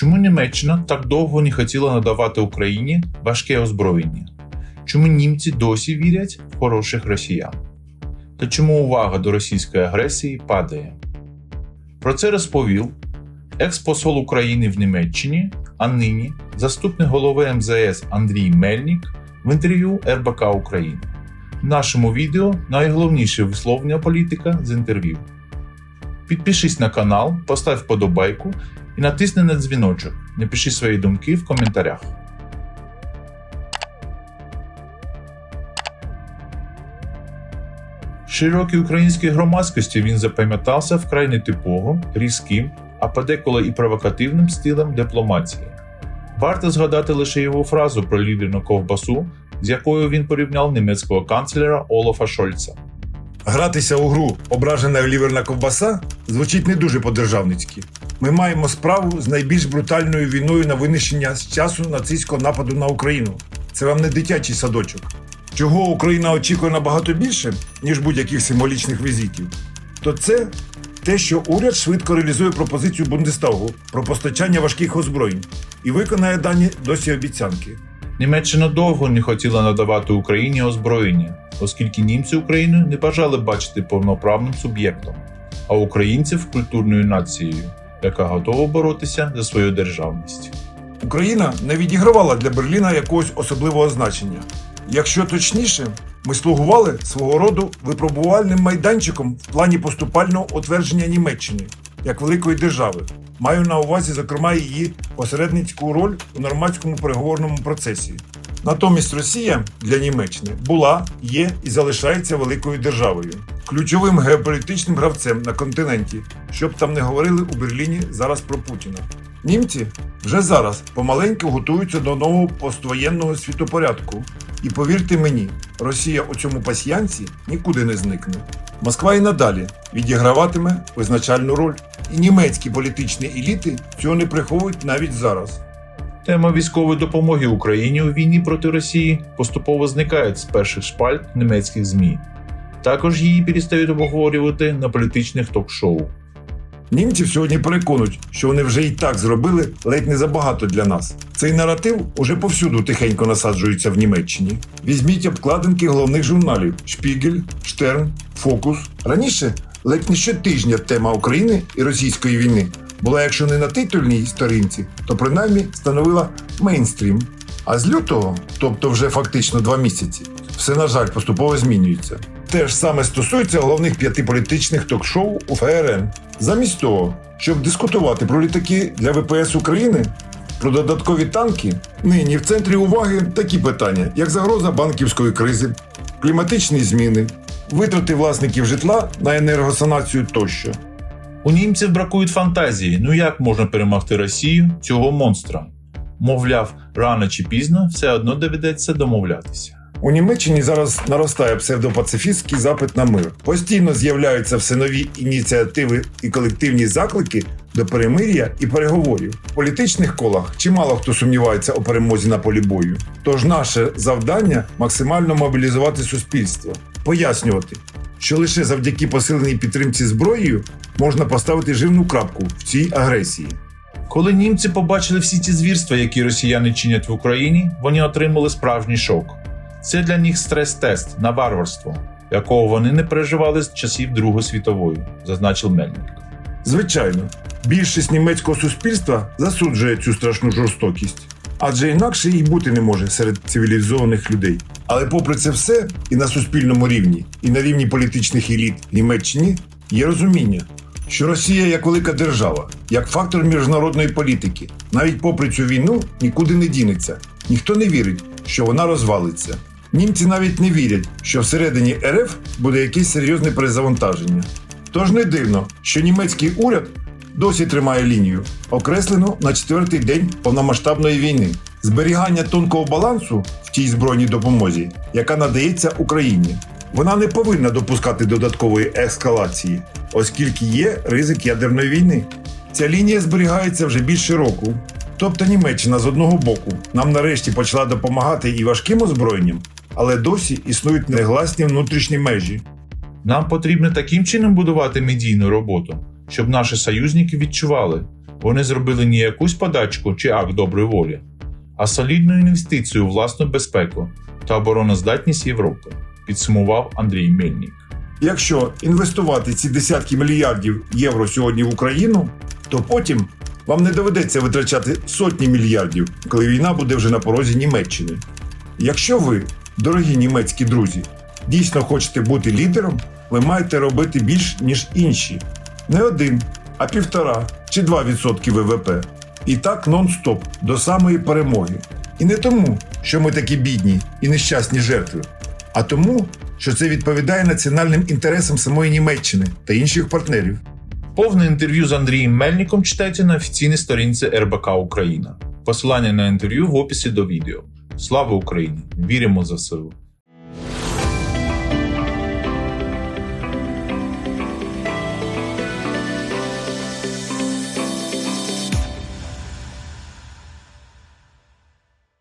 Чому Німеччина так довго не хотіла надавати Україні важке озброєння? Чому німці досі вірять в хороших росіян? Та чому увага до російської агресії падає? Про це розповів експосол України в Німеччині, а нині заступник голови МЗС Андрій Мельник в інтерв'ю РБК України. В нашому відео найголовніше висловлення політика з інтерв'ю. Підпишись на канал, постав вподобайку і натисни на дзвіночок. Напиши свої думки в коментарях. Широкій українській громадськості він запам'ятався вкрай нетиповим, різким, а подеколи і провокативним стилем дипломатії. Варто згадати лише його фразу про лідерну ковбасу, з якою він порівняв німецького канцлера Олафа Шольца. Гратися у гру ображена ліверна ковбаса звучить не дуже по-державницьки. Ми маємо справу з найбільш брутальною війною на винищення з часу нацистського нападу на Україну. Це вам не дитячий садочок. Чого Україна очікує набагато більше, ніж будь-яких символічних візитів, то це те, що уряд швидко реалізує пропозицію Бундестагу про постачання важких озброєнь і виконає дані досі обіцянки. Німеччина довго не хотіла надавати Україні озброєння, оскільки німці Україну не бажали бачити повноправним суб'єктом, а українців культурною нацією, яка готова боротися за свою державність. Україна не відігравала для Берліна якогось особливого значення. Якщо точніше, ми слугували свого роду випробувальним майданчиком в плані поступального утвердження Німеччини як великої держави. Маю на увазі, зокрема, її посередницьку роль у нормандському переговорному процесі. Натомість Росія для Німеччини була, є і залишається великою державою, ключовим геополітичним гравцем на континенті, щоб там не говорили у Берліні зараз про Путіна. Німці вже зараз помаленьку готуються до нового поствоєнного світопорядку. І повірте мені, Росія у цьому пасьянці нікуди не зникне. Москва і надалі відіграватиме визначальну роль. І німецькі політичні еліти цього не приховують навіть зараз. Тема військової допомоги Україні у війні проти Росії поступово зникає з перших шпальт німецьких ЗМІ. Також її перестають обговорювати на політичних ток-шоу. Німців сьогодні переконують, що вони вже і так зробили ледь не забагато для нас. Цей наратив уже повсюду тихенько насаджується в Німеччині. Візьміть обкладинки головних журналів: Шпігель, Штерн, Фокус. Раніше ледь не щотижня тема України і російської війни була, якщо не на титульній сторінці, то принаймні становила мейнстрім. А з лютого, тобто вже фактично два місяці, все на жаль поступово змінюється. Те ж саме стосується головних п'яти політичних ток-шоу у ФРН. Замість того, щоб дискутувати про літаки для ВПС України, про додаткові танки, нині в центрі уваги такі питання, як загроза банківської кризи, кліматичні зміни, витрати власників житла на енергосанацію тощо. У німців бракують фантазії. Ну як можна перемогти Росію цього монстра? Мовляв, рано чи пізно все одно доведеться домовлятися. У Німеччині зараз наростає псевдопацифістський запит на мир. Постійно з'являються все нові ініціативи і колективні заклики до перемир'я і переговорів. В політичних колах чимало хто сумнівається у перемозі на полі бою. Тож наше завдання максимально мобілізувати суспільство, пояснювати, що лише завдяки посиленій підтримці зброєю можна поставити жирну крапку в цій агресії. Коли німці побачили всі ці звірства, які росіяни чинять в Україні, вони отримали справжній шок. Це для них стрес-тест на варварство, якого вони не переживали з часів Другої світової, зазначив Мельник. Звичайно, більшість німецького суспільства засуджує цю страшну жорстокість, адже інакше їй бути не може серед цивілізованих людей. Але попри це все, і на суспільному рівні, і на рівні політичних еліт Німеччині є розуміння, що Росія як велика держава, як фактор міжнародної політики, навіть попри цю війну нікуди не дінеться. Ніхто не вірить, що вона розвалиться. Німці навіть не вірять, що всередині РФ буде якесь серйозне перезавантаження. Тож не дивно, що німецький уряд досі тримає лінію, окреслену на четвертий день повномасштабної війни, зберігання тонкого балансу в тій збройній допомозі, яка надається Україні. Вона не повинна допускати додаткової ескалації, оскільки є ризик ядерної війни. Ця лінія зберігається вже більше року. Тобто Німеччина з одного боку нам нарешті почала допомагати і важким озброєнням, але досі існують негласні внутрішні межі. Нам потрібно таким чином будувати медійну роботу, щоб наші союзники відчували, Вони зробили не якусь подачку чи акт доброї волі, а солідну інвестицію у власну безпеку та обороноздатність Європи, підсумував Андрій Мельник. Якщо інвестувати ці десятки мільярдів євро сьогодні в Україну, то потім вам не доведеться витрачати сотні мільярдів, коли війна буде вже на порозі Німеччини. Якщо ви, дорогі німецькі друзі, дійсно хочете бути лідером, ви маєте робити більш ніж інші. Не один, а півтора чи два відсотки ВВП. І так нон-стоп до самої перемоги. І не тому, що ми такі бідні і нещасні жертви, а тому, що це відповідає національним інтересам самої Німеччини та інших партнерів. Повне інтерв'ю з Андрієм Мельником читайте на офіційній сторінці РБК Україна. Посилання на інтерв'ю в описі до відео. Слава Україні! Віримо в ЗСУ!